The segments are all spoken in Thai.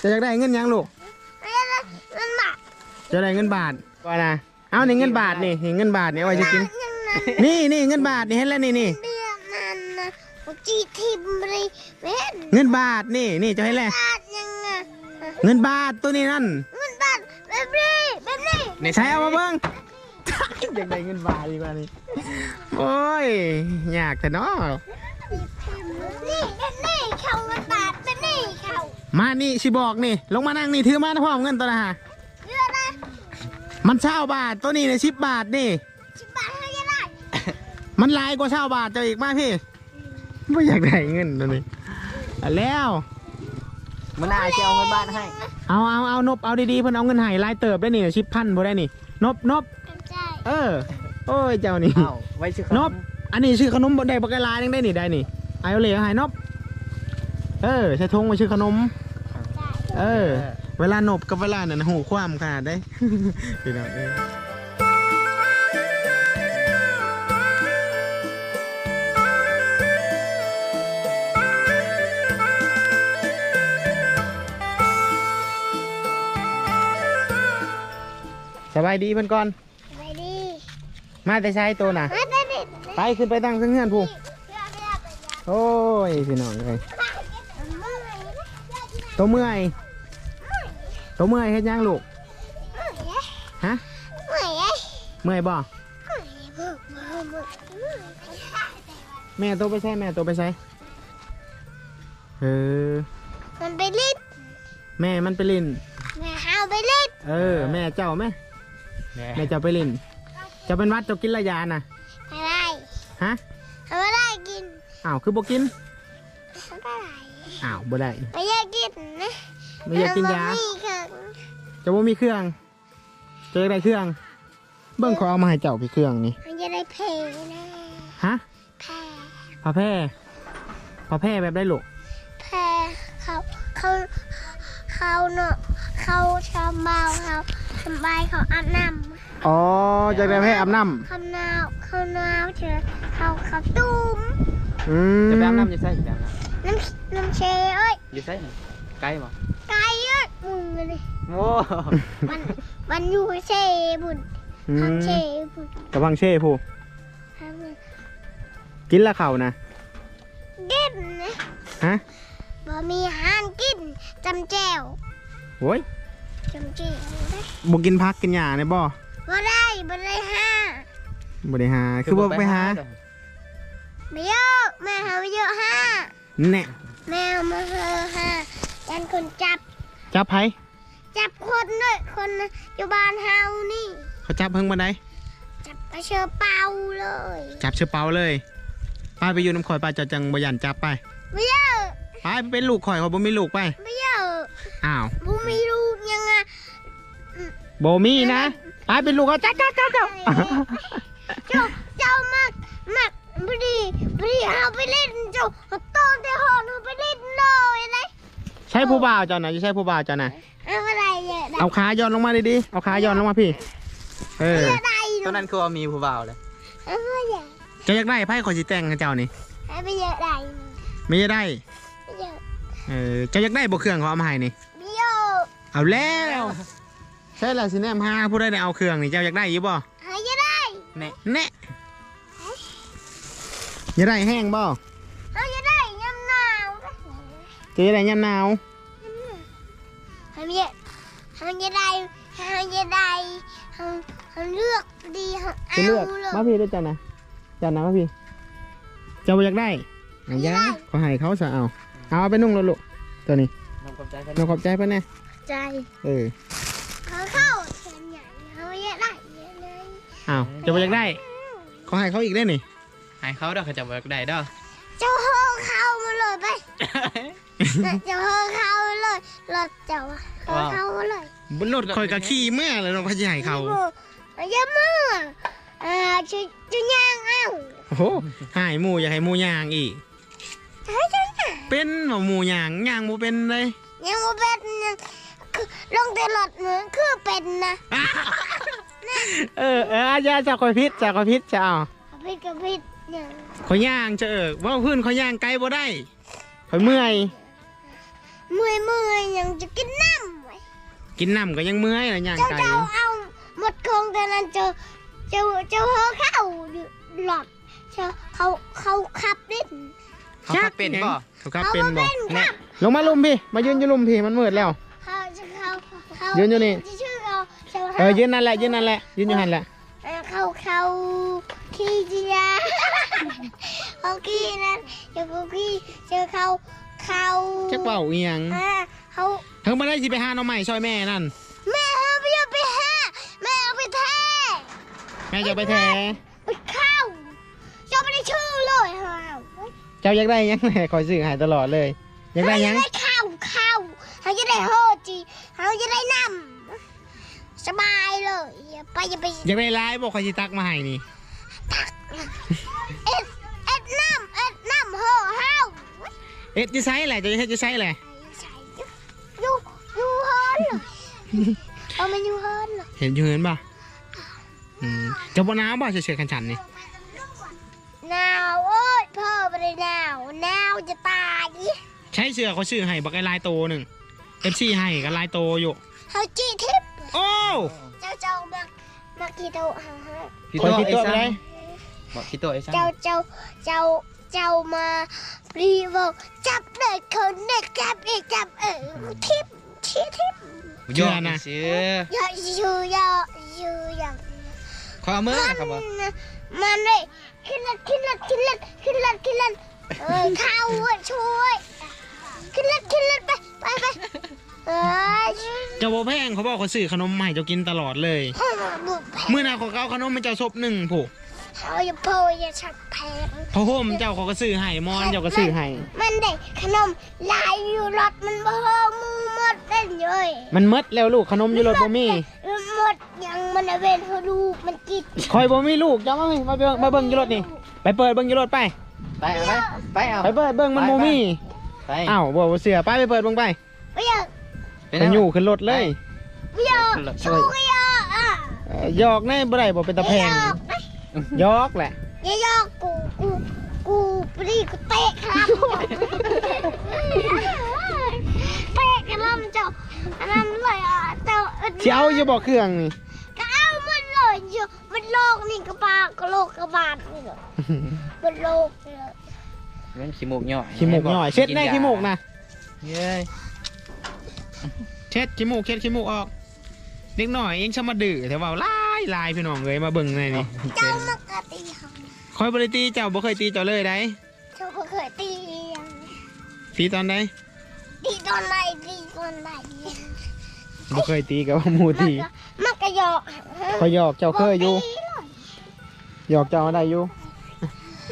จะอยากได้เงินหยังลูกมันหมักจะได้เงินบาทก่อนนะเอานี่เงินบาทนี่นี่เงินบาทนี่เอาไว้จะกินยังนั้นนี่นี่เงินบาทนี่เห็นแล้วนี่นี่เดือนนั้นนะจีทิมเลยแม่นเงินบาทนี่นี่จะให้แล้วบาทยังไงเงินบาทตัวนี้นั่นเงินบาทแบบนี้แบบนี้ใช้เอามาเบิ้ง อยากได้เงินบาทดีกว่านี่โอ้ยอยากแต่เนาะ นี่แบบนี้เขาเงินบาทแบบนี้เขา มานี่ชิบอกนี่ ลงมานั่งนี่ถือมานะพ่อเงินตัวนะฮะเยอะนะมันเช่าบาทตัวนี้เนี่ยสิบบาทนี่สิบบาทเขาจะได้มันหลายกว่าเช่าบาทเจะอีกมากพี่ไม่อยากได้เงินตัวนี้เอาแล้วมันน่าจะเอาเงินบ้านให้ เอาเอาเอานบเอาดีๆเพิ่นเอาเงินใหายลายเติบได้นี่ชิปพันบ่ได้นี่ นบนบใช่เออ โอ้ยเจ้านี่อ้าวไว้ชื่อเขานบอันนี้ชื่อขนมบดได้บักกะลายังได้นี่ได้นี่ไอโอเล่หายนบเออใช้ทงมาชื่อขนมใช่ เออ เวลานบกับเวลานั่นหูความขนาดได้พี่น้องเอ้ยสบายดีเพิ่นก่อน ไปดิมาแต่ใช้ตัวน่ะไปดิไปขึ้นไปตั้งเงื่อนผู้โอ้ยพี่น้องเลยตัวเมื่อย ตัวเมื่อยเฮ็ดยังลูกฮะเมื่อยบ่แม่ตัวไปใช้แม่ตัวไปใช้เออมันไปลิดแม่มันไปลินแม่เอาไปลิดเออ แม่เจ้าแม่แหน่แม่เจ้าไปลินเจะเป็นหวัดเจ้ากินระยาน่ะไม่ได้ฮะทำไม่ได้กินอ้าวคือบ่กินไม่ได้อ้าวบ่ได้ไม่อยากกินนะไม่อยากกินยา ไม่ค่ะจะบ่มีเครื่องจะอยากได้เครื่อง เบิ่งขอเอามาให้เจ้าพี่เครื่องนี่มันจะได้เพลงนะฮะแพ้ผ้าแพร่ผ้าแพร่แบบได้ลูกแพ้เขาเขาเขาเนาะเขาชอบเบาเขาสบายเขาอาบน้ำอ๋อจากได้แพร่อาบน้เขาหนาวเขาหนาวเถอะเขาเขาตุ้มำอืมจะไปอาบน้ำอยู่ไสจะไปอาบน้น้ำน้ำเชเอ้ยำอยู่ไสนี่ไกลบ่ไก่เอ้ย มึงเลยโอ้มันมันอยู่เชบุญอืทางมเชบุญกระพังเช่ผู้ทางนี้กินละเข่านะกินนะฮะ บ่มีอาหารกินจำแจวโว้ยจำแจวได้บ่กินพักกินหญ้าในบ่บ่ได้บ่ได้ห้าบ่ได้หา คือบ่ไปหาไม่เยอะแม่เขาเยอะห้าแน่แม่เอามาเฮอห้ายันคนจับ จับไผจับคนด้วยคนนะอยู่บ้านเฮานี่ เขาจับเพิ่งบันไดจับไปเชอเป่าเลย จับเชือเปาเลยไปไปอยู่น้ำข่อยไปเจะจังบ่ยันจับไปไม่เยอะไปไปเป็นลูกข่อยข่อยบ่มีลูกไปไม่เยอะอ้าวบูมีลูกยังไงบ่มีนะไปเป็นลูกเขาจับจับจับจับเจ้าเจ้ามักมักบดีบดีเฮาไปเล่นเจ้า ใช่ผู้บ่าวเจ้าน่ะจะใช่ผู้บ่าวเจ้าน่ะเอาอะไรเยอะได้เอาขาย้อนลงมาดีๆเอาขาย้อนลงมาพี่ เออเยอะได้ตอนนั้นคือว่ามีผู้บ่าวเลยเอาไปเยอะเจะอยากได้ไพ่ขอยสิแต่งให้เจ้านี่เอาไปเยอะได้ไม่ได้ไม่เยอะเออเจะอยากได้บ่เครื่องเขาเอามาให้นี่ไม่เยอะเอาแล้วใช่แล้วสิแนมหาผู้ใดได้เอาเครื่องนี่เจ้าอยากได้อยี่บ่เอาเยอะได้แหน่แน่อยากได้แห้งบ่ เอาเยอะได้ยำหนาว เจะอยากได้ยามหนาวเอาเยอะเอาเยอะได้เอาเยอะได้เอาเอาเลือกดีเอาเอาจะเลือกเลยมาพี่ด้วยเจ้านะเจ้านะมาพี่เจ้าบ่อยากได้อันยาขอให้เขาซะเอาเอาเอาไปนุ่งแล้วลูกตัวนี้น้องกับใจเพิ่นเราขอบใจเพื่อนแน่ใจเออเขาเข้าเขียนใหญ่เอาเยอะได้เยอะเลยอ้าวเจะบ่อยากได้ขอให้เขาอีกได้นี่ให้เขาเด้อเขาจะบ่ได้เด้อเจ้าเฮอเข้ามาเลยไปเจ้าเฮอเข้ามาเลยรถเจ้าเฮอเข้ามาเลยบนรถคอยกะขี่เมื่อเลยเราพะยายเขาเอาเยอะมากอ่าจะจะย่างเอ้าโอ้โหหายหมูอยากให้หมูย่างอีกใช่ใช่ใช่เป็นบ่หมูย่างย่างหมูเป็นเลยยังบ่เป็นนะคือลงแต่รถเหมือนคือเป็นนะเออเอออาญาจะคอยพิษจะคอยพิษจะเอาเอาพิดกับพิด อย่างคอยย่างจะเออว่าพื้นคอยย่างไกลบ่ได้คอยเมื่อย เมื่อยเมื่อยยังจะกินน้ำไว้กินน้ำก็ยังเมื่อยเลยย่างเจ้าไก่เจ้าเอาหมดคงแต่นั้นเจอเจ้าเจ้าเขาเข้าหลอดเจ้าเขาเขาขับเล่นเขาขับเป็นบ่เขาครับเป็นบ่ขาครับลงมาลุมพี่ มายืนอยู่ลุมพี่มันมืดแล้วเขาจะเขาเขายืนอยู่นี่จะชื่อเขาเจ้าเออยืนนั่นแหละยืนนั่นแหละยืนอยู่หันแหละเออเขาเขาขี้จียา เขาขี้นั่นเจ้าเขาขี้เจ้าเขาเขาจักเป่าเอียงอ่าเขาเพิ่งมาได้สิไปหาหน้องใหม่ซอยแม่นั่น แม่เอาไปเอาไปห้าแม่เอาไปแท้แม่จะไปแท้ไปเข้าเจ้าไม่ได้ชื่อเลยฮะเจ้าอยากได้หยังแหละคอยซื้อใหายตลอดเลยอยากได้หยังเขาจะได้ข้าวข้าวเขาจะได้โฮจีเขาจะได้น้ำสบายเลยอย่าไปอย่าไปอยากได้ร้ายบอกคอยสิตักมาให้นี่เอ็ เอ็ดจะใช้แหละจะเฮ็ดจะใช้แหละอยู่อยู่เฮิร์นเหรอเอามันอยู่เฮิร์นเหรอเห็นอยู่เห็นป่ะอืมเจะบ่หนาวบ่เฉยๆกันฉันนี่หนาวโอ้ยพ่อไม่ได้หนาวหนาวจะตายใช้เสื้อเขาซื้อให้บักไอ้ลายโตหนึ่งเอฟซีให้กับลายโตอยู่เขาจีทิพย์โอ้เจ้าเจ้ามามากี่โตฮะฮะพี่คอยโตคิดไอ้ตัวไปซัได้งบอกพี่โตไอ้ซังเจ้าเจ้าเจ้า เจ้ามารีบอกจับเลยคนเด็กจับอีกจับเออทิพย์ชี้ทิพย์โยนนะชื่ออย่าชื่ออย่าชื่ออย่างขอเอามือนะครับบ่มันเลยขึ้นรถขึ้นรถขึ้นรถขึ้นรถขึ้นรถเออเข้าอะช่วยขึ้นรถขึ้นรถไปไปไปเออเจ้าบ่แพงเขาบอกเขาซื้อขนมมาให้เจ้ากินตลอดเลยบุกแพงเมื่อหนาเขาเอาขนมให้เจ้าซบหนึ่งผู้เขาอย่าโพยอย่าชักแพงพอโฮมเจ้าเขาก็ซื้อให้มอนเจ้าก็ซื้อให้มันได้ขนมลายอยู่รถมันบ่มือหมดเล่นเลยมันหมดแล้วลูกขนมอยู่รถบ่มีมันหมดยังมันเอาเป็นเขาดูมันกินคอยบ่มีลูกเจ้ามามาเบิ่งมาเบิ่งอยู่รถนี่ไปเปิดเบิ่งอยู่รถไปไปเอาไปไปเอาไปเปิดเบิ่งมันบ่มีไปอ้าวบ่บ่เสือไปไปเปิดเบิ่งไปไม่อยากไปมันอยู่ขึ้นรถเลยไม่อยากชูไม่อยากอะเอ่อหยอกแน่บ่ได้บ่เป็นตะแพงไม่อยากหยอกแหละ อย่อกกูกูกูปรีกูเตะครับเตะกระลำเจ้าอันนั้นเลยอะเจ้าสิเอาอยู่บ่เครื่องนี่ก็เอามันเลยเจ้ามันโลกนี่กระบาก็โลกกระบาดนี่เหรอมันโลกเลยมันขี้มูกย่อยขี้มูกหน่อยเช็ดแน่ขี้มูกนะเย้เช็ดขี้มูกเช็ดขี้มูกออกเด็กหน่อยเองชะมาดื้อแต่ว่าลายลายพี่น้องเลยมาเบิ่งในนี่เจ้ามากระตีเขา คอยบริตีเจ้าบ่เคยตีเจ้าเลยได้เจ้าก็เคยตียังตีตอนใดตีตอนไหนตีตอนไหนบ่เคยตีกับว่าหมูตีมันก็หยอกคอยหยอกเจ้าเคยอยู่บ่ตีหรอกหยอกเจ้าได้อยู่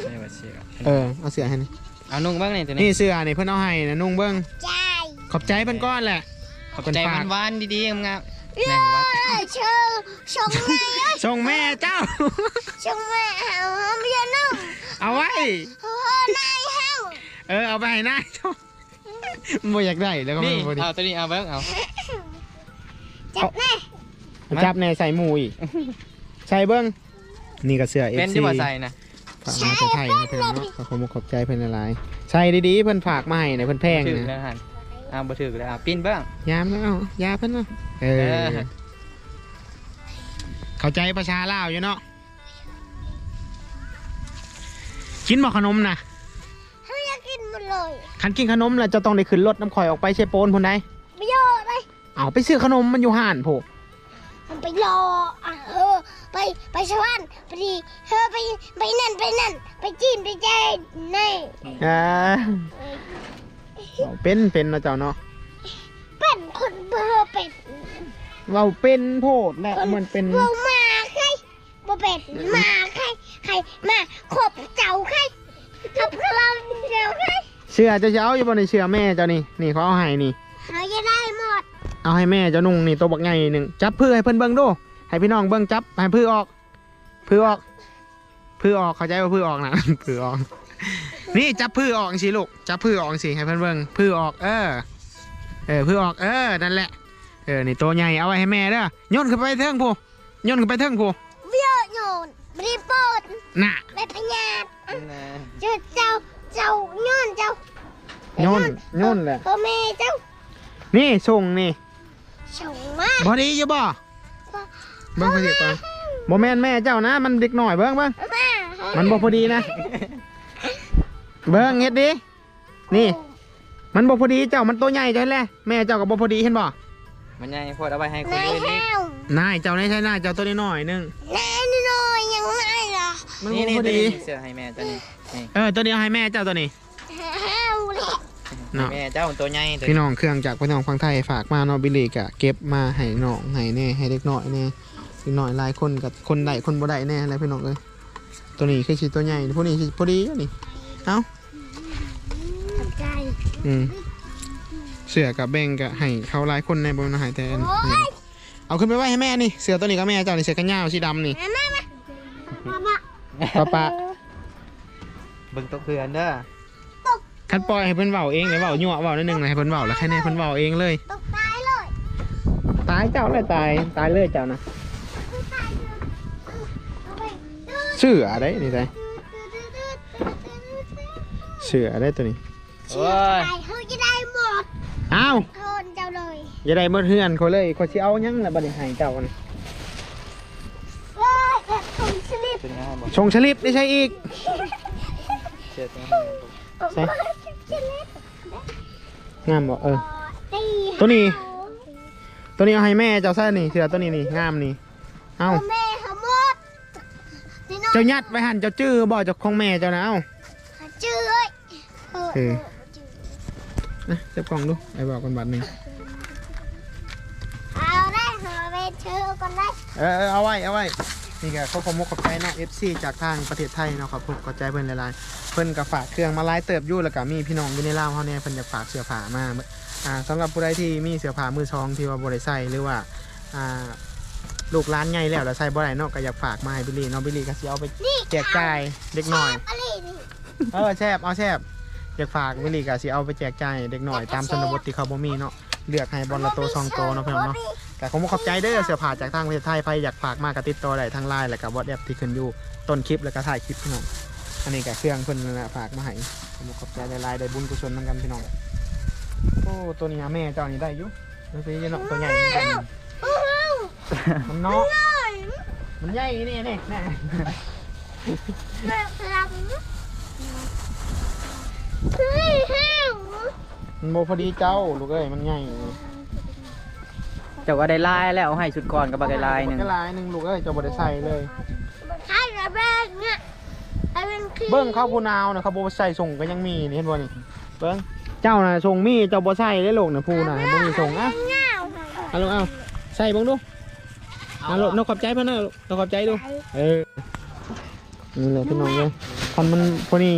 ไม่ว่าเสียเออเอาเสื้อให้นี่เอานุ่งบ้างนี่ตัวนี่นี้เสื้อนี่เพิ่นเอาให้นะนุ่งเบิ่งใจขอบใจเพิ่นก้อนแหละขอบใจเพิ่นฝากหวานๆดีๆงามเย้นั่งวัดชื่อชงแม่ ส่งแม่เจ้าชงแม่เฮาเฮาไม่ยอนุ่มเอาไว้เฮานายเฮาเออเอาไปให้นายเจ้าบ่อยากได้แล้วก็นี่บ่ดีเอาตัวนี้เอาเบิ้งเอาจับแน่จับแน่ใส่หมูอีกใส่เบิ่งนี่ก็เสื้อ เป็น FC ที่บ่ใส่นะฝากมาจากไทยนะเพื่อนเนาะขอขอบคุณขอบใจเพื่อนหลายๆใส่ดีๆเพื่อนฝากมาให้นะเพื่อนแพงถึกนะ แล้วหันเอาบ่ถึกแล้วเอาปิ้นเบิ้งยามแล้วยาเพื่อนเนาะเอเอออ เข้าใจประชาลาวอยู่เนาะกินบ่ขนมนะเฮาอยากกินหมดเลยคันกินขนมแล้วจะต้องได้ขึ้นรถน้ำข่อยออกไปใช่โปนพุ่นใดไม่เยอะเลยเอาไปซื้อขนมมันอยู่ห่านโผมันไปรออะเออไปไปชวันไปดีเธอไปไปนั่นไปนั่น ไปจีนไปเจนนี่อ่าเอาเป็นเป็นเนาะเจ้าเนาะเป็นคนเบอร์เป็นเว้าเป็นโพดแหละมันเป็นเบอร์มาใคร บ่เป็นมาใครใครมาขบเจ้าใครขับเราเจ้าใครเสื้อเจะเอาอยู่บนในเสื้อแม่เจ้านี่นี่เขาเอาให้นี่เราจะได้หมดเอาให้แม่เจ้านุ่งนี่ตัวบักไงหนึ่งจับพือให้เพิ่นเบิ่งดูให้พี่น้องเบิ่งจับให้พือออกพือออกพือออกเข้าใจว่าพือออกนะพือออก นี่จับพือออกสิลูกจับพือออกสิให้เพิ่นเบิ่งพือออก เออ เออพือออกเออนั่นแหละเออนี่ตัวใหญ่เอาไว้ให้แม่เด้อย่นขึ้นไปเทิงผู้ย่นขึ้นไปเทิงผู้ เบี้ยโยนบริโภคน่ะไปพญาตเจ้าเจ้าเจ้าย้อนเจ้าย่นย่นแหละพ่อแม่เจ้านี่ส่งนี่ชงมากพอดีอยู่บ่เบิ่งพอดีก่อนบ่แม่นแม่เจ้านะ มันเด็กหน่อยเบิ่งเบิ่งแม่มันบ่พอดีนะ เบิ่งเฮ็ดดินี่ มันบ่พอดีเจ้ามันตัวใหญ่จังแหละแม่เจ้าก็บ่พอดีเห็นบ่ มันใหญ่พอเอาไว้ให้คนนายอื่นนี่ห้าวนายเจ้านี่ใช่นายเจ้าตัวน้อยๆนึงนายน้อยยังไงล่ะมันนี่บ่นี่พอตัวดีนี้เสื้อให้แม่เจ้านี่นี่เออตัวนี้เอาให้แม่เจ้าตัวนี้ ห้าวเลยเนาะ แม่เจ้าตัวใหญ่ตัวพี่น้องเครื่องจากพี่น้องฟังไทยฝากมาเนาะบิลลี่กะเก็บมาให้น้องให้แน่ให้เด็กน้อยแน่เด็กน้อยหลายคนกับคนใดคนบ่ได้แน่อะไรพี่น้องเอ้ยตัวนี้คือสิตัวใหญ่พวกนี้สิพอดีอยู่นี่เอ้า ขอบใจอืม เสือกับแบ่งกับให้เขาหลายคนในบนอาหารแต่อันนี่เอาขึ้นไปไว้ให้แม่นี่ เสือตัวนี้ก็แม่เจ้านี่เสือกันยาวสีดำนี่แม่แม่มามาป้าป้าเบิ่งตัวเพื่อนเด้อคัดปล่อยให้เพิ่นเว้าเองเลยเว้ายั่วเว้านิดนึงนะให้เพิ่นเว้าแล้วแค่นี้เพิ่นเว้าเองเลยตกตายเลยตายเจ้าเลยตายตายเลยเจ้านะตายเลยเอาไปดื้อเสือได้นี่ได้ดื้อดื้อดื้อดื้อดื้อดื้อเสือได้ตัวนี้โอ้ยตายเขาจะได้หมด อ้าวโทนเจ้าเลยอย่าได้เมื่อเฮือนเขาเลยเขาสิเอาหยังละบัดนี้ให้เจ้านี่เอ้ยแบบทงสลิปตัวนี้ให้บ่ชงชลิปได้ใช่อีกเสื้อตัวนี้ให้บ่ใช่สลิปงามบ่เออ ตีตัวนี้ ตัวนี้เอาให้แม่เจ้าใส่นี่เสือตัวนี้นี่งามนี่เอ้าแม่เขาหมดนี่น้องเจ้ายัดไว้หันเจ้าจื้อบ่เจ้าของแม่เจ้านะเอ้าจื้อเอ้ยเออเออ นะเจ็บกล่องดูไอ้บอกกันบัดหนึ่งเอาได้หาไปเชื่อกันได้เออเออเอาไว้เอาไว้นี่ก็เขาขอมกขอบใจเนาะ FC จากทางประเทศไทยเนาะครับผมขอบใจเพิ่นหลายๆเพิ่นก็ฝากเครื่องมาไล่เติบอยู่แล้วก็มีพี่น้องอยู่ในลาวเฮาเนี่ยเพิ่นอยากฝากเสื้อผ้ามาอ่าสำหรับผู้ใดที่มีเสื้อผ้ามือซองที่ว่าบ่ได้ใส่หรือว่าอ่าลูกร้านใหญ่แล้วแล้วใส่บ่ได้เนาะก็อยากฝากมาให้บิลลี่เนาะบิลลี่ก็สิเอาไปนี่แจกจ่ายเด็กหน่อยอะไรนี่เออแซบเอาแซบ อยากฝากบิลลี่ก็สิเอาไปแจกจ่ายเด็กหน่อยตามชนบทที่เขาบ่มีเนาะเลือกให้บอลละโตซองโตเนาะพี่น้องเนาะแต่ผมขอบใจเด้อเสื้อผ้าจากทางประเทศไทยไปอยากฝากมากกับติดต่อได้ทางไลน์และกับวอทแอปที่ขึ้นอยู่ต้นคลิปแล้วก็ถ่ายคลิปพี่น้องอันนี้กับเครื่องเพิ่นนั่นแหละฝากมาให้ผมขอบใจในไลน์ได้บุญกุศลนำกันพี่น้องโอ้ตัวนี้แม่เจ้านี่ได้อยู่มันเป็นยังเนาะตัวใหญ่เหมือนกันโอ้โหมันเนาะใหญ่มันใหญ่นี่นี่แน่แบบลำ เฮ้ยห้าวมันโมพอดีเจ้าลูกเอ้ยมันใหญ่เจ้าก็ได้ลายแล้วเอาให้ชุดก่อนก็บ่ได้ลายหนึงก็ลายหนึ่งลูกเอ้ยเจ้าบ่ได้ใส่เลยใช่ระเบิดเนี่ยไอ้เป็นคือเบิ้งข้าวผู้นาวนะเขาบ่ใส่ส่งก็ยังมีนี่เห็นบ่นี่เบิ้งเจ้าน่ะส่งมีเจ้าบ่ใส่ได้ลูกน่ะผู้น่ะบ่มีส่งอะเงาเอาลูกเอาใส่เบิ่งดูเอาลูกนกขอบใจเพื่อนนะลูกนกขอบใจดูเออนี่แหละพี่น้องเลยทำมันพอดี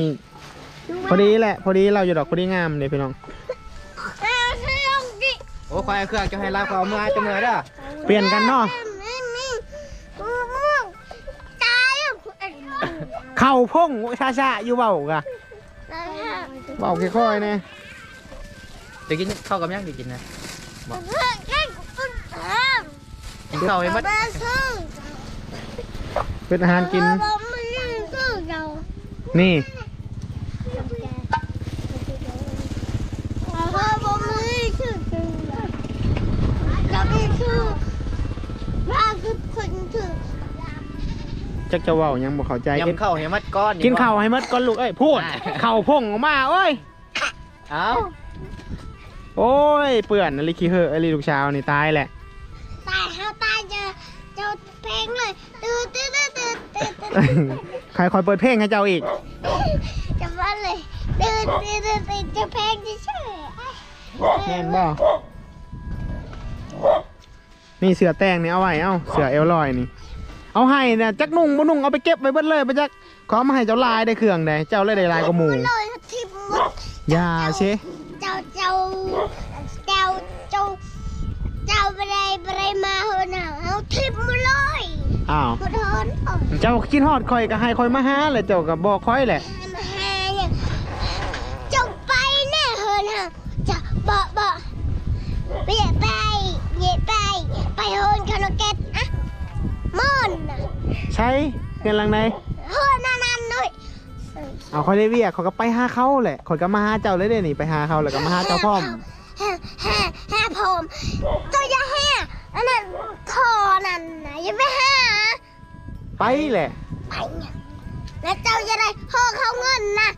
พอดีแหละพอดีเราอยู่ดอกพอดีงามเลยพี่น้องเออเครื่องดิโอ้คอยเอาเครื่องจะให้ลาเขาเอามือจะมือเด้อเปลี่ยนกันเนาะนี่นี่กูม่วงตายอะเข่าพงชาชาๆอยู่เบากะเบาค่อยๆเนี่ยจะกินข้าวกับยังสิกินนะเพื่อนแค่กูปุ่นทกินข้าวให้ำหมดบ้าซึ่งเป็นอาหารกินเราไม่ได้ซึ่งเรานี่ เราไม่ได้ซึ่งเราไม่ซึ่งเราคือคน ถึงจักจะเว่ายังบ่เข้าใจยำข้าวให้หมัดก้อนกินข้าวให้หมดก่อนลูกเอ้ยพูดเข่าพงออกมาเอ้ย เอ้าโอ้ย เปื่อนอลิคิเหอะอลิลูกชาวนี่ตายแหละ ตายเขาตายเจอเจ้าเพลงเลยตื่นตื่นตื่นตื่นตื่นใครคอยเปิดเพลงให้เจ้าอีกจะว่าเลยตื่นตื่นตื่นตื่นจะเพลงจะเฉยแม่นบ่ นี่เสือแตงนี่เอาไว้เอ้าเสือเอลลอยนี่ เอาให้เนี่ยจักนุ่งบ่นุ่งเอาไปเก็บไว้เบิดเลยไปจักขอมาให้เจ้าลายได้เครื่องได้เจ้าเลยได้ลายกว่าหมู่เลยทิมหมดอย่าเชเจ้าเจ้าเจ้าเจ้าเจ้าไปได้ไปได้มาเฮอหนาเอาทิมมาเลยอ้าวหมดเฮินเอาเจ้าคิดฮอดคอยก็ให้คอยมาหาแหละเจ้าก็บอกคอยแหละมาหาอย่างเจ้าไปแน่เฮินฮะจะบอกบอกไปอย่าไปอย่าไปไป เฮินคาราเกตอะมอนน่ะใช้เงินหลังไหนเฮินนั่นนั่นเลยเอาคอยได้เวียกเขาก็ไปหาเขาแหละคอยก็มาหาเจ้าเลยเด้นี่ไปหาเขาแล้วก็มาหาเจ้าพร้อมฮะฮะฮะมเจ้าอย่าแห่อันนั้นทอนั่นนะอย่าไปหาไปแหละไปเนี่ยแล้วเจ้าจะได้ห่อเขาเงินนะ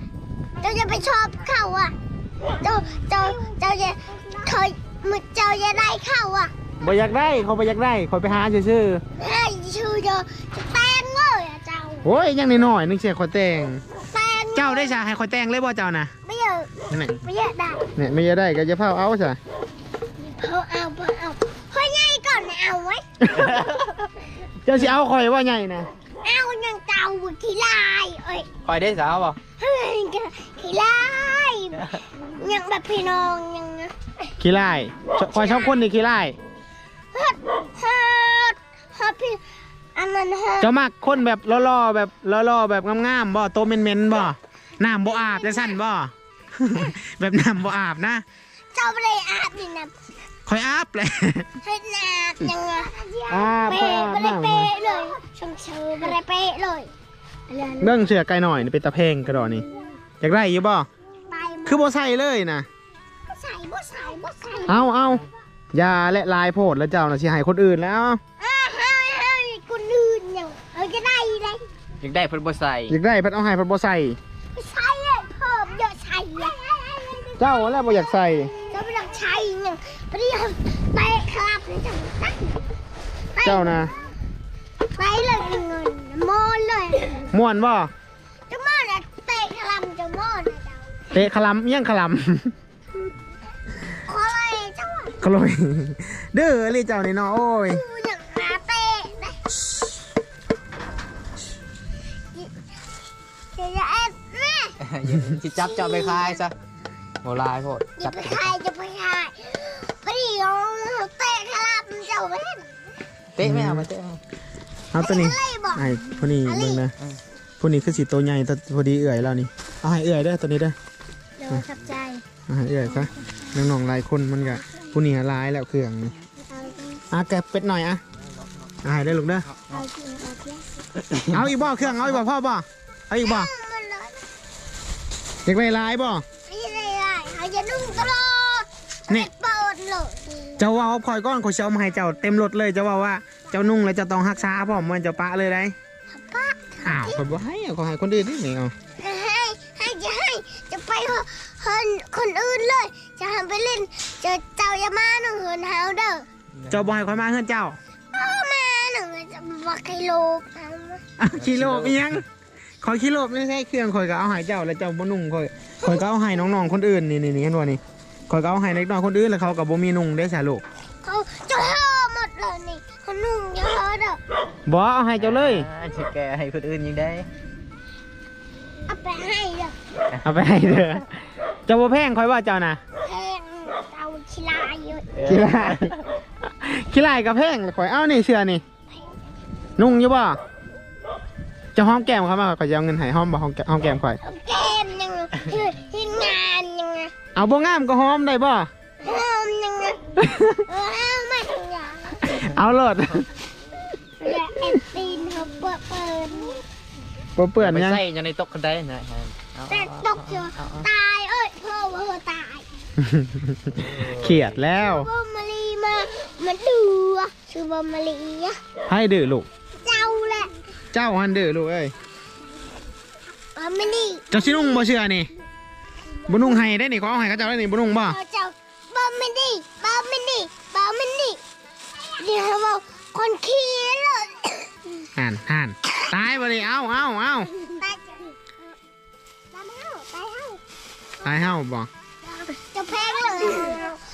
เจ้าจะไปชอบเขาอะเจ้าเจ้าเจ้าจะเคยมึงเจ้าจะได้เข้าอะ บ่อยากได้เขาบ่อยากได้คอยไปหาซื่อให้ชื่อเจ้าจะแต่งเลยอะเจ้าๆโอ้ยยังน้อยๆนึงเสียคอยแต่ง แต่งเจ้าได้จ้ะให้คอยแต่งเลยบ่เจ้านะไม่เยอะนี่ไม่เยอะได้เนี่ยไม่จะได้ก็จะเผาเอาจ้ะเพอเอาเพอเอาเพอใหญ่ก่อนนะเอาไว้ เจ้าสิเอาคอยว่าใหญ่นะเอายังเจ้าขี้ลายเอ้ยคอยได้สาวบ่เฮ้ยขี้ลายยังแบบพี่น้องยังนะขี้ไล่คอยชอบคนนี่ขี้ไล่ ฮัดฮัดฮัดพี่อันนั้นฮัดเจ้ามักคนแบบล่อๆแบบล่อๆแบบงามๆบ่โตวเหม็นๆบ่น้ำบ่อาบจะสั่นบ่ แบบน้ำบ่อาบนะเจ้าไม่ได้อาบนี่นะคอยอาบเลย ให้นาบยังไงอาบเป๊ะอาบไม่ได้น้ำเป๊ะเลยชมเชยไม่ได้เป๊ะเลยอะไรนะเรื่องเสือไก่หน่อยนี่เป็นตะเพงกระดอนี่อยากได้อยู่บ่ ไปคือบ่ใส่เลยนะ บ่ใส่บ่ใส่บ่ใส่ เอาเอาอ ย่าและลายโพดแล้วเจ้าน่ะสิให้คนอื่นแล้วอ้าเฮ้ยเฮ้ยคนอื่นยังเออจะได้เลยอยากได้เพิ่นบ่ใส่อยากได้เพิ่นเอาให้เพิ่นบ่ใส่ไม่ใช่เลยเพิ่มเยอะใส่อะเจ้าแล้วบ่อยากใส่เจ้าไม่ต้องใช้ยังพอดีเตะครับเลยจังตั้งเจ้านะไปเลยเงินโมนเลยม่วนบ่จะโมนอะเตะครับจะโมนอะเจ้าเตะขลำเอี้ยังขลข กลอยเด้อเลยเจ้านี่เนาะโอ้ยกูอยากหาเตะนะอย่าอย่าแอบแม่สิจับเจ้าไปคายซะบ่ลายโพดอย่าจับไปคายจะไปคายพอดีเอาเตะครับเจ้าไปเล่นเตะไม่เอามาเตะเอาเอาตัวนี้อะไรบอกไอ้พวกนี้เบิ่งนะอืมพวกนี้คือสีตัวใหญ่ตัวพอดีเอื่อยแล้วนี่เอาให้เอื่อยเด้อตัวนี้เด้อเดี๋ยวขับใจเอาให้เอื่อยซะน้องๆหลายคนมันก็ ผู้นี้หลายแล้วเครื่องนี่เอาจริงอะแกะเป็ดหน่อยอะเอาให้ได้อลูกเด้อเอาจริงเอาจริงเอาอีกบ่เครื่องเอาอีกบ่พ่อบ่เอาอีกบ่มันเลยอยากได้หลายบ่ไม่ได้ไรเขาจะนุ่งตลอดนี่เปิดเลยเจ้าว่าคอยก้อนคอยเช้ามาให้เจ้าเต็มรถเลยเจ้าว่าว่าเจ้านุ่งแล้วเจะต้องรักษาพ่อมมันเจ้าปะเลยได้ป้าอ้าวคนบ่ให้เอาเขาให้คนอื่นนี่นี่เอาให้ให้จะให้จะไปคนคนอื่นเลย จะทำไปเล่น จะเจ้าอย่ามาหนึ่งเหินเฮาเด้อเจ้าบ่ให้คอยมาเฮือนเจ้าเอามาหนึ่งจะบอกใครโลบเอามาเอากิโลอีหยังคอยกิโลไม่ใช่เครื่องคอยก็เอาให้เจ้าแล้วเจ้าบ่นุ่งคอยคอยก็เอาให้น้องๆคนอื่นนี่นี่นี่เห็นบ่นี่คอยก็เอาให้เล็กน้อยคนอื่นแล้วเขาก็บ่มีนุ่งได้ใช่ลูกเขาจะห่อหมดเลยนี่เขานุ่งเยอะเด้อบ่เอาให้เจ้าเลยอ่าสิแกให้คนอื่นยิงได้เอาไปให้เด้อเอาไปให้เด้อเจ้าบ่แพงคอยว่าเจ้านะแพง เจ้าชิลาเยอะขี้ลายขี้ลายกับแพงคอยเอานี่เสื้อนี่ นุ่งอยู่บ่จะหอมแก้มเขามาข่อยจะเอาเงินให้หอมบ่หอมแก้มหอมแก้มข่อยเอาเกมยังไงที่งานยังไงเอาบ่งามก็หอมได้บ่เริ่มยังไงเออเอาไม่ถึงอย่างเอาโลดและแอนตีนเขาเปิดเปิดบ่เปื้อนไปยัง ใส่อยู่ในตกกันได้นะเอาแต่ตกเจอเอาเอาตายเอ้ยพ่อว่าเธอตาย เขียดแล้ว บอมมารีมามันดูอะชื่อบอมมารีอะให้ดื้อลูก เจ้าแหละเจ้าหันดื้อลูกเอ้ย บอมมารีเจ้าสินุ่งบ่เชื่อนี่บ่นุ่งให้ได้นี่ขอเอาให้เขาเจ้าได้นี่บ่นุ่งบ่เจ้าบอมมารีบอมมารีบอมมารีเดี๋ยวเขาบอกคนขี้เลยห่านห่านตายบ่ดิเอาเอาเอาตายจะตายเฮาตายเฮาตายเฮาบ่จะแพงเลย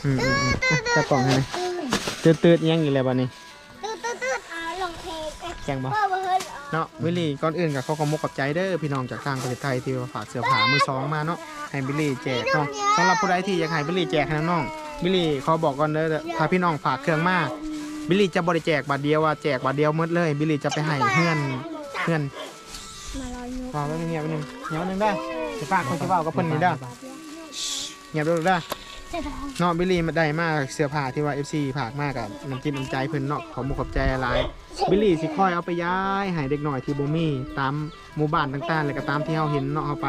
อืมอืมอืมอะจับกล่องให้หน่อยตืดๆยังอีกแล้วบัดนี้ ตืดตืดตืดอ่าลงเพลงแกงบ่พ่อเบิร์ดเนาะวิลลี่ก่อนอื่นกับเขาก็มกกับใจเด้อพี่น้องจากทางประเทศไทยที่มาฝากเสื้อผ้ามือสองมาเนาะให้บิลลี่แจกเนาะสำหรับผู้ใดที่อยากให้บิลลี่แจกให้น้องๆบิลลี่ขอบอกก่อนเด้อถ้าพี่น้องฝากเครื่องมาบิลลี่จะบริแจกบัตรเดียวว่าแจกบัตรเดียวหมดเลยบิลลี่จะไปให้เพื่อนเพื่อนมาลอยนกรอแป๊บนึงเงียบแป๊บนึงเงียบแป๊บนึงได้จะฝากคนจะเว้ากับเพิ่นนี่เด้อเงียบเด้อเด้อ เนาะบิลลี่มาได้มากเสื้อผ้าที่ว่า FC ฝากมากกับน้ำจิ้มน้ำใจเพิ่นเนาะขอมุกขอบใจหลายบิลลี่สิค่อยเอาไปย้ายให้เด็กหน่อยที่บ่มีตามหมู่บ้านต่างๆเลยก็ตามที่เราเห็นเนาะเอาไป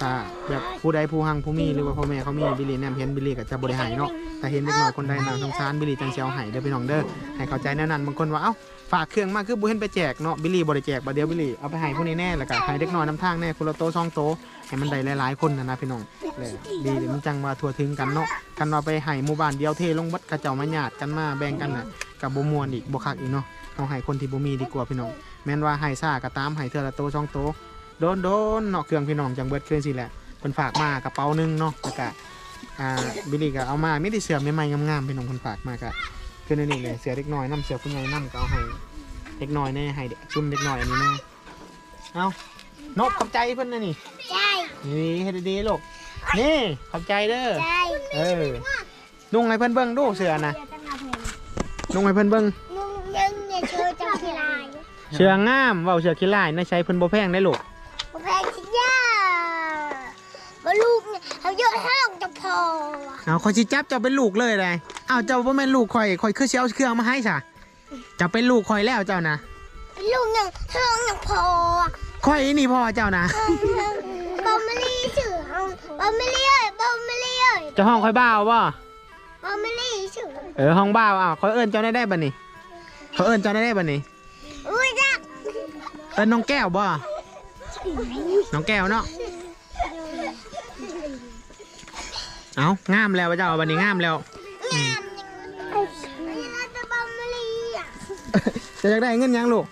ถ้าแบบผู้ใดผู้หังผู้มีหรือว่าพ่อแม่เขามีบิลลี่แนมเห็นบิลลี่ก็จะบริหารเนาะแต่เห็นเด็กหน้อยคนใดน่าสงสารบิลลี่จังสิเชียวให้เด้อพี่น้องเด้อให้เข้าใจแน่นันบางคนว่าเอ้าฝากเครื่องมากคือบุเห็นไปแจกเนาะบิลลี่บริแจกบัเดียวบิลลี่เอาไปให้ผู้นี้แน่แล้วก็ให้เด็กน้อยน้ำทางแน่คนละโตะสองโต ให้มันได้หลายๆคนนะนะพี่น้องเลยดีมันจังมาทั่วถึงกันเนาะกันเอาไปให้หมู่บ้านเดียวเทลงบัดกระเจ้ามาญาติกันมาแบ่งกันน่ะกับบ่มวนอีกบ่คักอีกเนาะเอาให้คนที่บ่มีดีกว่าพี่น้องแม่นว่าให้ซ่าก็ตามให้เทื่อละโตช่องโตโดนโดนเนาะเครื่องพี่น้องจังเบิดเคืนสิแหละเพิ่นฝากมากระเป๋าหนึงเนาะแล้วก็อ่าบิลลี่ก็เอามาไม่ได้เสื้อใหม่ๆงามๆพี่น้องเพิ่นฝากมาก็คือในนี่เลยเสือเด็กน้อยนํเสือผู้ใหญ่นํก็เอาให้เด็กน้อยแน่ให้เด็กจุ่มเด็กน้อยอันนี้แน่เอา นกขอบใจเพิ่นนะนี่ใจนี่เฮ็ดดีๆลูกนี่ขอบใจเด้อใจเออนุ่งให้เพิ่นเบิ่งดูเสื้อนะนุ่งให้เพิ่นเบิ่งนุ่งยังเนี่ยเชื่อจังที่ลายเสื้องามเว้าเสื้อขี้ลายนะใช้เพิ่นบ่แพงได้ลูกแพงชิ้นยาบลูกเนี่ยเขาเยอะห้างจะพอเอาคอยสิจับเจ้าเป็นลูกเลยได้เอาเจ้าบ่แม่นลูกข่อยข่อยคือสิเอาเครื่องมาให้ซะเจ้าเป็นลูกข่อยแล้วเจ้านะลูกยังห้างยังพอ ข่อยนี่พ่อเจ้านะบอมไม่ลี่ชื่อห้องบอมไม่ลี่เอ้ยบอมไม่ลี่เอ้ยเจ้าห้องข่อยบ้าวบ่บอมไม่ลี่ชื่อเออห้องบ้าวอ้าวข่อยเอิ้นเจ้าได้ได้บัดนี้เขาเอิ้นเจ้าได้ได้บัดนี้อุ้ยจักเอิ้นน้องแก้วบ่น้องแก้วเนาะเอางามแล้วเจ้าบัดนี้งามแล้วงามยังไงน่าจะบอมไม่ลี่อะจะอยากได้เงินยังลูก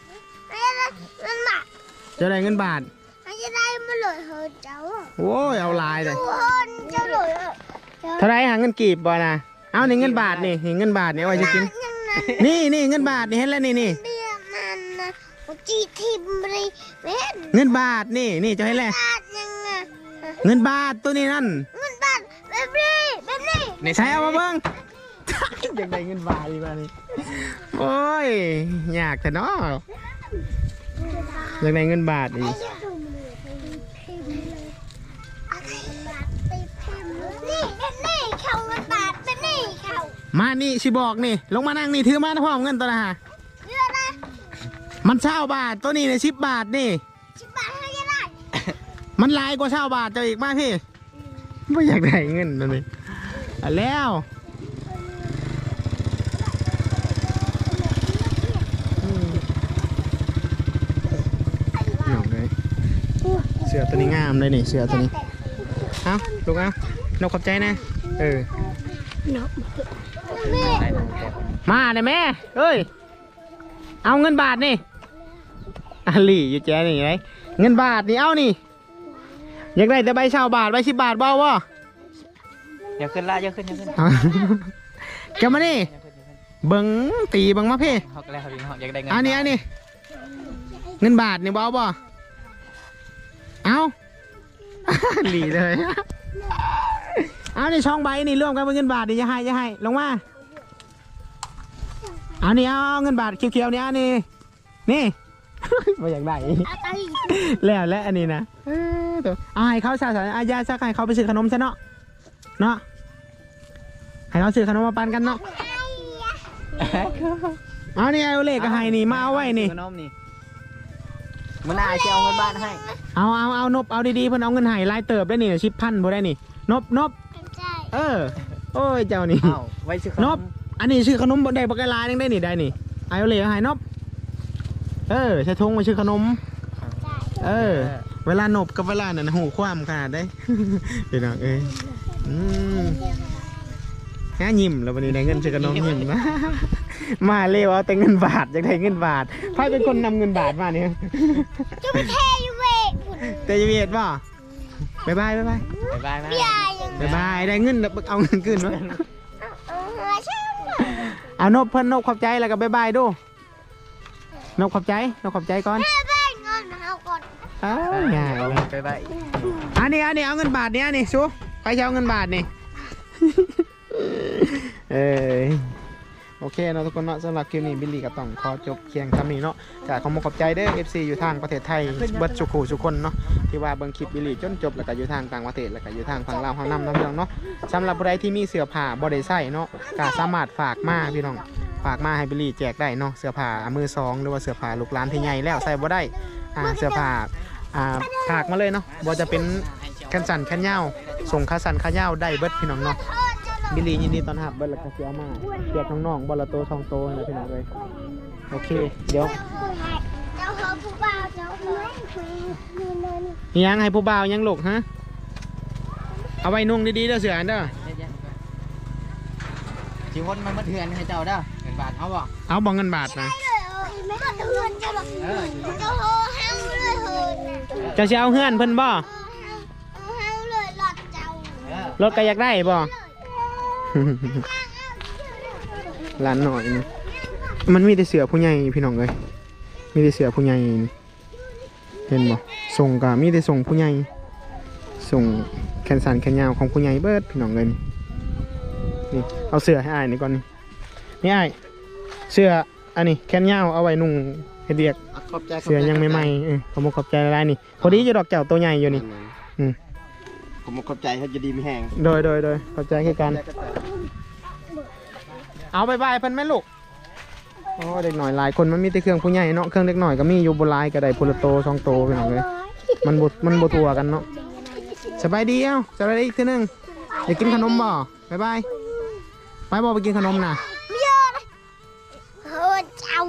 จะได้เงินบาทไอ้จะได้มาเลยเหรอเจ้าโอ้ยเอาหลายเลยทุกคนเจ้าเลยเหรอเจ้าเท่าไหรหาเงินกีบบ่นะเอานี่เงินบาทนี่นี่เงินบาทนี่เอาไว้จะกินยังนั้นนี่นี่เงินบาทนี่เห็นแล้วนี่นี่เบี้ยมันนะจีทิมเลยเว้นเงินบาทนี่นี่จะให้แล้วบาทยังไงเงินบาทตัวนี้นั่นเงินบาทแบบนี้แบบนี้ใช้เอามาเบิ้ง อยากได้เงินบาทดีกว่านี่โอ้ยอยากแต่เนาะ อยากได้เงินบาทอีกนี่แบบนี้เงินบาทแบบนี้เขามานี่สิบอกนี่ ลงมานั่งนี่ถือมาพร้อมเงินตัวนะฮะเยอะนะมันเช่าบาทตัวนี้เนี่ยสิบบาทนี่สิบบาทให้ยังได้มันลายกว่าเช่าบาทเจะอีกมากพี่ไม่อยากได้เงินนั่นเลยอะแล้วอืมหยอกเลยเสือ ตัวนี้งามเลยนี่เสือตัวนี้เอาลูกเอานกขอบใจนะเออแม่ได้น้องแก้วมาเลยแม่เอ้ยเอาเงินบาทนี่อาลีอยู่แจนี่ไงเงินบาทนี่เอานี่อยากได้แต่ใบเช่าบาทใบสิบบาทเบาวะอย่าขึ้นละอย่าขึ้นอย่าขึ้นเอาแกมานี่อย่าขึ้นอย่าขึ้นเบิงตีเบิงมาพี่ฮอกแล้วครับพี่ฮอกอยากได้เงินอันนี้อันนี้เงินบาทนี่เบาบ่ เอาหลีเลย เอานี่ช่องใบนี่ร่วมกันเป็นเงินบาทนี่อย่าให้อย่าให้ลงมาเอานี่เอาเอาเงินบาทเขียวๆนี่อันนี้นี่ไม่อยากได้อาตาลีแล้วและอันนี้นะเออตัวเอาให้เขาสาสารอายาสักให้เขาไปซื้อขนมซะเนาะเนาะให้เขาซื้อขนมมาปันกันเนาะเอานี่เอาเลขก็ให้นี่มาเอาไว้นี่ขนมนี่ มันน่าจะเอาเงินบ้านให้เอาเอาเอานบเอาดีๆเพิ่นเอาเงินให้รายเติบได้นี่ชิปพันบ่ได้นี่ นบนบใช่เออ โอ้ยเจ้านี่ เอ้าไว้ซื้อขนนมบอันนี้ชื่อขนมบ่ได้บักกะลายังได้นี่ได้นี่เอาเลขให้นบ เออใช้ทงมาชื่อขนมใช่เออ เวลานบกับเวลานั่นหูความขนาดได้เดี๋ยวนะเอ้ยอืมแค่ยิ้มแล้ววันนี้ได้เงินชื่อขนมยิ้มนะ มาเร็วเอาแต่เงินบาทอยากได้เงินบาทใครเป็นคนนำเงินบาทมาเนี่ยจะไปเทอยู่เวทผุดแต่จะเวียดป่ะบ๊ายบายบ๊ายบายบ๊ายบายมาเบี้ยยังบ๊ายบายได้เงินแล้วเอาเงินคืนมาเอาหัวช่างเอานบเพิ่นนบขอบใจแล้วก็บ๊ายบายดูนบขอบใจนบขอบใจก่อนแม่แม่เงินเอาก่อนอ้าวง่ายเลยบ๊ายบายอันนี้อันนี้เอาเงินบาทเนี้ยนี่ชูใครจะเอาเงินบาทนี่เอ้ย โอเคเนาะทุกคนเนาะสำหรับคลิปนี้บิลลี่ก็ต้องขอจบเพียงเท่านี้เนาะกขอมขอบใจเด้อ FC อยู่ทางประเทศไทยเบิดสุขูสุคนเนาะที่ว่าเบิ่งคลิปบิลลี่จนจบแล้วก็อยู่ทางต่างประเทศแล้วก็อยู่ทางฝั่งลาวฝั่งน้ำนาะพี่น้องเนาะสำหรับผู้ใดที่มีเสื้อผ้าบ่ได้ใส่เนาะก็สามารถฝากมาพี่น้องฝากมาให้บิลลี่แจกได้เนาะเสื้อผ้ามือสองหรือว่าเสื้อผ้าลูกหลานที่ใหญ่แล้วใส่บ่ได้อ่าเสื้อผ้าอ่าฝากมาเลยเนาะบ่จะเป็นแคนสันแคนยาวส่งคาสันคายาวได้เบิดพี่น้องเนาะ บิลลี่ยินดีต้อนรับเบิดแล้วก็สิเอามาแจกน้องๆบ่ละโตทองโตนะพี่น้องเอ้ยโอเค เดี๋ยวเจ้าเขาผู้บ่าวเจ้าเขานี่นี่นี่มียังให้ผู้บ่าวยังลูกฮะ เอาไว้นุ่งดีๆเด้อเสืออันเด้อสิวนมันมาเถื่อนให้เจ้าเด้อเงินบาทเอาบ่เอาบ่เงินบาทนะไม่ก็เตือนเจ้าหรอกเจ้าเขาห้ามเลยเหินนะเจะสิเอาเฮือนเพิ่นบ่เอาห้ามเลยหลอดเจ้ารถก็อยากได้บ่ หลานหน่อยนี่มันมีแต่เสือผู้ใหญ่พี่น้องเอ้ยมีแต่เสือผู้ใหญ่นี่เห็นบ่ส่งก็มีแต่ส่งผู้ใหญ่ส่งแขนสั้นแขนยาวของผู้ใหญ่เบิดพี่น้องเลยนี่นี่เอาเสือให้อ้ายนี่ก่อนนี่นี่อ้ายเสืออันนี้แขนยาวเอาไว้นุ่งเฮ็ดเรียกขอบใจเสือยังไม่ใหม่ๆเออขอบคุณขอบใจหลายๆนี่พอดีอยู่ดอกแก้วตัวใหญ่อยู่นี่อืม ผมขอบใจเขาจะดีไม่แห้งโดยโดยโดยขอบใจคือกัน เอาบายบายเพิ่นแม่ลูกโอ้เด็กหน่อยหลายคนมันมีแต่เครื่องผู้ใหญ่เนาะเครื่องเด็กหน่อยก็มีอยู่บนลายก็ได้พลโตสองโตพี่น้องเลยมันบมันบทัวกันเนาะสบายดีเอ้าสบายดีอีกทีหนึงอยากกินขนมบ่บายบายไปบ่ไปกินขนมน่ะเยอะเลยเหินเจ้า